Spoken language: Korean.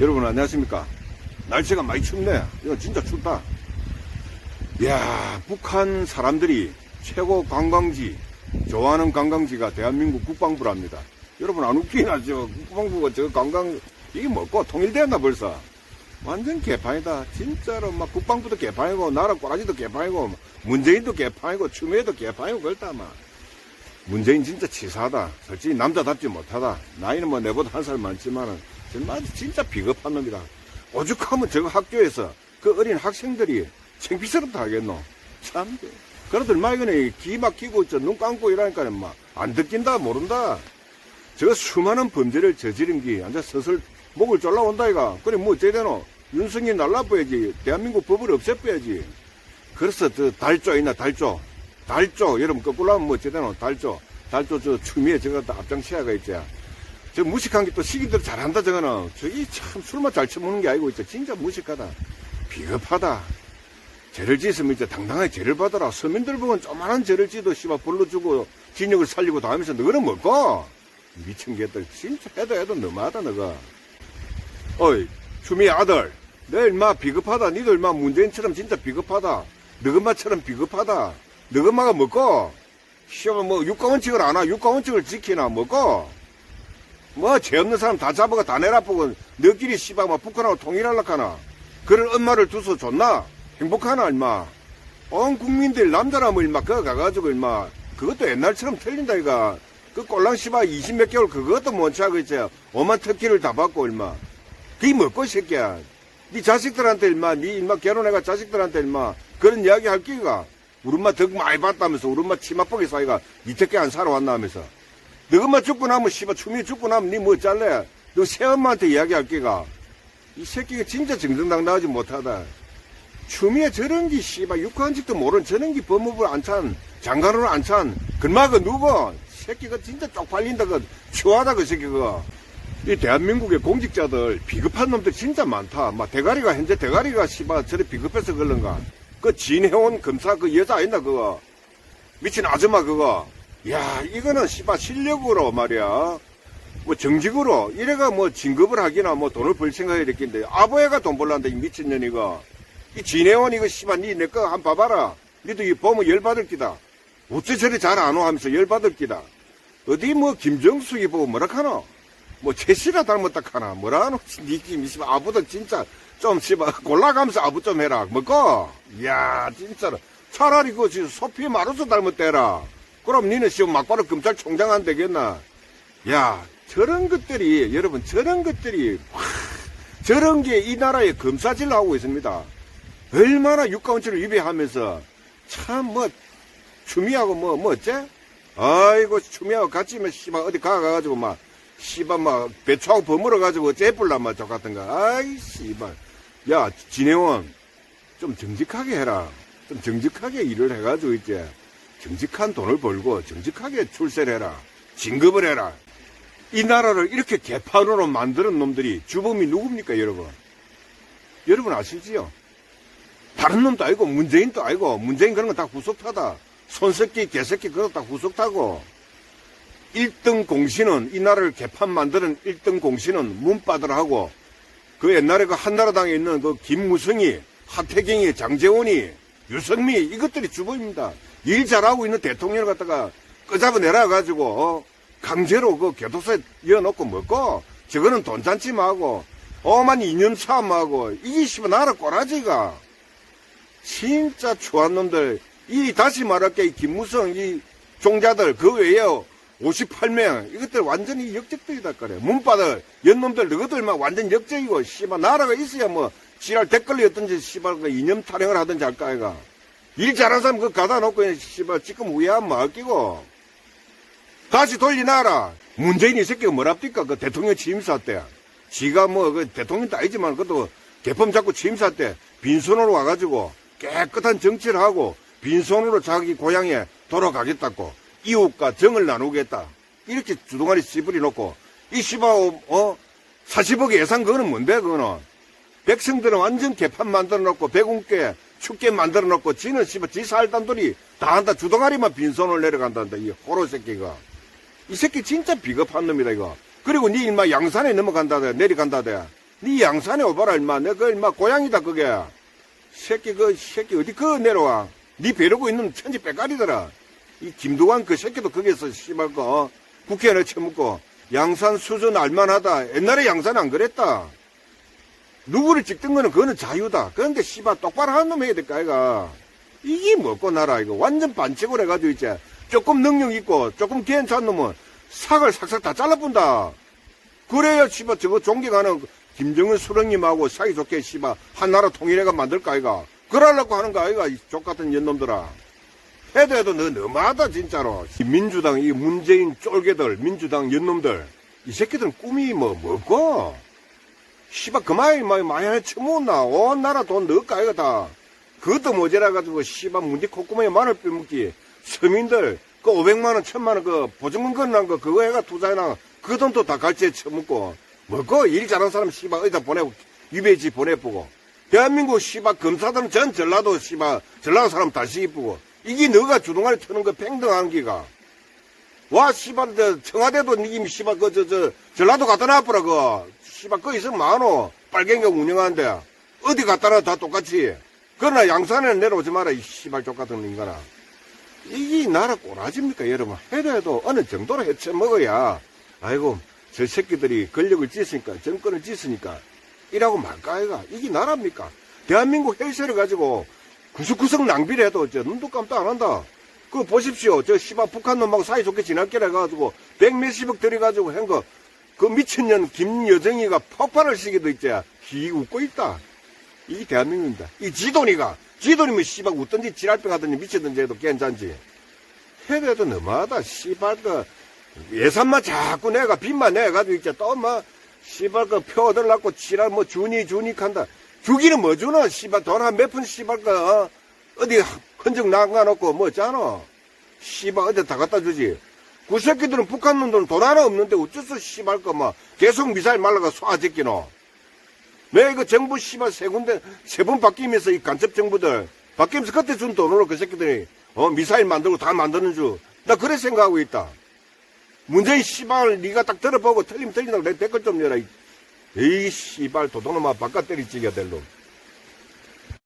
여러분 안녕하십니까? 날씨가 많이 춥네. 이거 진짜 춥다. 이야, 북한 사람들이 최고 관광지, 좋아하는 관광지가 대한민국 국방부랍니다. 여러분 안 웃기나, 저 국방부가 저 관광, 이게 뭐고 통일되었나 벌써? 완전 개판이다. 진짜로 막 국방부도 개판이고, 나라 꼬라지도 개판이고, 문재인도 개판이고, 추미애도 개판이고, 그렇다, 막. 문재인 진짜 치사하다. 솔직히 남자답지 못하다. 나이는 뭐 내보다 한 살 많지만은 정말 진짜 비겁한 놈이다. 오죽하면 저거 학교에서 그 어린 학생들이 창피스럽다 하겠노. 참. 그러들 마이거네 귀 막히고 있죠. 눈 감고 이러니까 막 안 듣긴다 모른다. 저 수많은 범죄를 저지른 게 앉아 서슬 목을 졸라온다 이가. 그래 뭐 어째되노. 윤석이 날라버야지. 대한민국 법을 없애버야지. 그래서 저 달조 있나 달조. 달조 여러분 거꾸로 하면 뭐 어째되노 달조. 달조 저 추미애 저거 다 앞장치야가 있지. 저 무식한 게 또 시기들 잘한다 저거는. 저기 참 술만 잘 처먹는 게 아니고 있죠. 진짜 무식하다. 비겁하다. 죄를 지으면 이제 당당하게 죄를 받아라. 서민들 보면 조만한 죄를 지도 씨발 불러주고 진역을 살리고 다하면서 너는 먹고 미친 개들 진짜 해도 해도 너무하다 너가. 어이 추미 아들 너 인마 비겁하다. 니도 인마 문재인처럼 진짜 비겁하다. 너엄마처럼 비겁하다. 너엄마가 먹고 씨발 뭐 육가원칙을 안 하. 육가원칙을 지키나 먹고 뭐 죄 없는 사람 다 잡아가 다 내라보고 너끼리 씨발 뭐 북한하고 통일하려고 하나. 그런 엄마를 두서 줬나? 행복하나, 임마? 온 국민들 남자라면 임마, 그거 가가지고 임마, 그것도 옛날처럼 틀린다, 이가. 그 꼴랑 씨발 20 몇 개월 그것도 못 차고 있지. 오만 특기를 다 받고, 임마. 그게 뭐고, 이 새끼야. 네 자식들한테 임마, 네 임마 결혼해가 자식들한테 임마, 그런 이야기 할 끼가. 우리 엄마 덕 많이 봤다면서, 우리 엄마 치맛보기 사이가 이태께 안 살아왔나 하면서. 너 엄마 죽고 나면 씨발 추미 죽고 나면 니뭐 짤래? 너 새엄마한테 이야기 할 끼가. 이 새끼가 진짜 정정당당하지 못하다. 추미애 저런 기 씨발 육한직도 모르는 저런 기 법무부 안찬 장관으로 안찬 그마 그 누구? 새끼가 진짜 쪽팔린다 그. 추하다 그 새끼가 이 대한민국의 공직자들 비겁한 놈들 진짜 많다. 막 대가리가 현재 대가리가 씨발 저래 비겁해서 그런가. 그 진해원 검사 그 여자 아니다 그거. 미친 아줌마 그거 야 이거는 씨발 실력으로 말이야. 뭐 정직으로. 이래가 뭐 진급을 하기나 뭐 돈을 벌 생각이 됐긴데 아버지가 돈 벌란다 이 미친년이가. 이 진해원 이거 씨발 니 내 거 한 번 봐봐라. 니도 이 보면 열받을 기다. 어째 저리 잘 안 오 하면서 열받을 기다. 어디 뭐 김정숙이 보고 뭐라 카노? 뭐 최씨라 닮았다 카나? 뭐라 하노? 니끼 씨발 아부도 진짜 좀 씨발 골라가면서 아부 좀 해라. 뭐고? 이야 진짜로. 차라리 그 소피 마루스 닮았대라 그럼 니는 지금 막바로 검찰총장 안 되겠나 야, 저런 것들이, 여러분, 저런 것들이, 와, 저런 게 이 나라에 검사질을 하고 있습니다. 얼마나 육가원칙을 위배하면서, 참, 뭐, 추미하고 뭐, 뭐, 어째? 아이고, 추미하고 같이, 뭐, 씨발, 어디 가가지고, 막, 씨발, 막, 배추하고 버물어가지고, 째뿔라, 막, 저 같은 거. 아이, 씨발. 야, 진해원, 좀 정직하게 해라. 좀 정직하게 일을 해가지고, 이제, 정직한 돈을 벌고, 정직하게 출세를 해라. 진급을 해라. 이 나라를 이렇게 개판으로 만드는 놈들이 주범이 누굽니까, 여러분? 여러분 아시지요? 다른 놈도 아니고, 문재인도 아니고, 문재인 그런 거다 구속타다. 손새끼, 개새끼, 그거 다 구속타고. 1등 공신은, 이 나라를 개판 만드는 1등 공신은 문바들하고, 그 옛날에 그 한나라당에 있는 그 김무성이, 하태경이, 장재원이, 유성미, 이것들이 주범입니다. 일 잘하고 있는 대통령을 갖다가 끄잡아내라 가지고, 어? 강제로 그 교도소에 이어놓고 먹고, 저거는 돈 잔치하고, 오만 이념참하고, 이게 씨발 나라 꼬라지가. 진짜 추한 놈들, 이 다시 말할게, 이 김무성, 이 종자들, 그 외에 58명, 이것들 완전히 역적들이다 그래. 문바들, 연놈들, 너희들 막 완전 역적이고, 씨발, 나라가 있어야 뭐, 지랄 댓글이었든지, 씨발, 그 이념 타령을 하든지 할까, 아이가. 일 잘하는 사람 그거 가다 놓고, 씨발, 지금 후회하면 뭐 아끼고. 다시 돌리나라. 문재인이 이 새끼가 뭐랍니까? 그 대통령 취임사 때. 지가 뭐, 그 대통령도 아니지만, 그것도 개펌 잡고 취임사 때 빈손으로 와가지고 깨끗한 정치를 하고 빈손으로 자기 고향에 돌아가겠다고 이웃과 정을 나누겠다. 이렇게 주둥아리 씨부리 놓고 이 씨바, 어? 40억의 예산 그거는 뭔데, 그거는? 백성들은 완전 개판 만들어 놓고 백운께 춥게 만들어 놓고 지는 씨발 지 살단돌이 다 한다 주둥아리만 빈손을 내려간단다 이 호로 새끼가 이 새끼 진짜 비겁한 놈이다 이거 그리고 니 인마 양산에 넘어간다대 내려간다대 니 양산에 오봐라, 임마. 내그 임마 고향이다, 그게. 새끼, 그 새끼 어디 그 내려와. 니 벼르고 있는 천지 빼까리더라. 이 김두관 그 새끼도 거기서 씨발 거 어? 국회의원에 처먹고 양산 수준 알만하다. 옛날에 양산 안 그랬다. 누구를 찍든 거는 그거는 자유다. 그런데 씨발 똑바로 하는 놈 해야 될까 아이가. 이게 뭐고 나라 이거 완전 반칙을 해가지고 이제 조금 능력 있고 조금 괜찮은 놈은 삭을 삭삭 다 잘라본다. 그래야 씨발 저거 존경하는 김정은 수령님하고 사이좋게 씨발 한 나라 통일해가 만들까 아이가. 그러려고 하는 거 아이가 이 족같은 년놈들아. 해도 해도 너 너무하다 진짜로. 이 민주당 이 문재인 쫄개들 민주당 연놈들 이 새끼들은 꿈이 뭐 뭐고? 씨발 그만이 하나 처먹나 온 나라 돈 넣을까 아이가 다. 그것도 모자라 가지고 씨발 문제 콧구멍에 마늘 빼먹기. 서민들 그 500만 원, 1000만 원 그 보증금 건난 거 그거 해가 투자해놔. 그 돈도 다 갈치에 처먹고. 뭐고 일 잘하는 사람 씨발 어디다 보내고 유배지 보내보고. 대한민국 씨발 검사들은 전 전라도 씨발 전라도 사람 다시 이쁘고. 이게 너가 주둥아리 트는 거 평등한 기가. 와 씨발 저 청와대도 니김 씨발 그 저 저 전라도 갖다 놔보라 그 씨발 거 있으면 많어 빨갱이가 운영하는데 어디 놔다 똑같이. 그러나 양산에는 내려오지 마라 이 씨발 족 같은 인간아. 이게 이 나라 꼬라집니까 여러분? 해도 해도 어느 정도로 해쳐 먹어야 아이고 저 새끼들이 권력을 쥐으니까 정권을 쥐으니까 이라고 말까 아이가? 이게 나라입니까? 대한민국 헬스를 가지고 구석구석 낭비를 해도 저 눈도 깜짝 안 한다. 그거 보십시오. 저 씨발 북한 놈하고 사이좋게 지날게 해가지고 백 몇십억 들여가지고 한 거 그 미친년 김여정이가 폭발을 시기도 있지 히 웃고 있다 이 대한민국입니다. 이 지돈이가, 지돈이면 씨발 웃든지 지랄병 하든지 미치든지 해도 괜찮지. 해도 너무하다. 씨발 그, 예산만 자꾸 내가 빚만 내가지고 있지. 또 뭐, 씨발 그표 얻으려고 지랄 뭐 주니 주니 한다. 주기는 뭐 주노? 씨발 돈 한 몇 푼 씨발 그, 어? 어디 흔적 남가놓고 뭐 짜노? 씨발 어디 다 갖다 주지. 그 새끼들은 북한 놈들은 돈 하나 없는데 어째서 씨발 거뭐 계속 미사일 말라가 쏴제끼노? 왜 이거 정부 씨발 세 군데 세 번 바뀌면서 이 간첩 정부들 바뀌면서 그때 준 돈으로 그 새끼들이 어 미사일 만들고 다 만드는 줄 나 그래 생각하고 있다. 문재인 씨발 네가 딱 들어보고 틀리면 틀린다고 내 댓글 좀. 이- 이 씨발 도둑놈아 바깥 때리찌개 될 놈.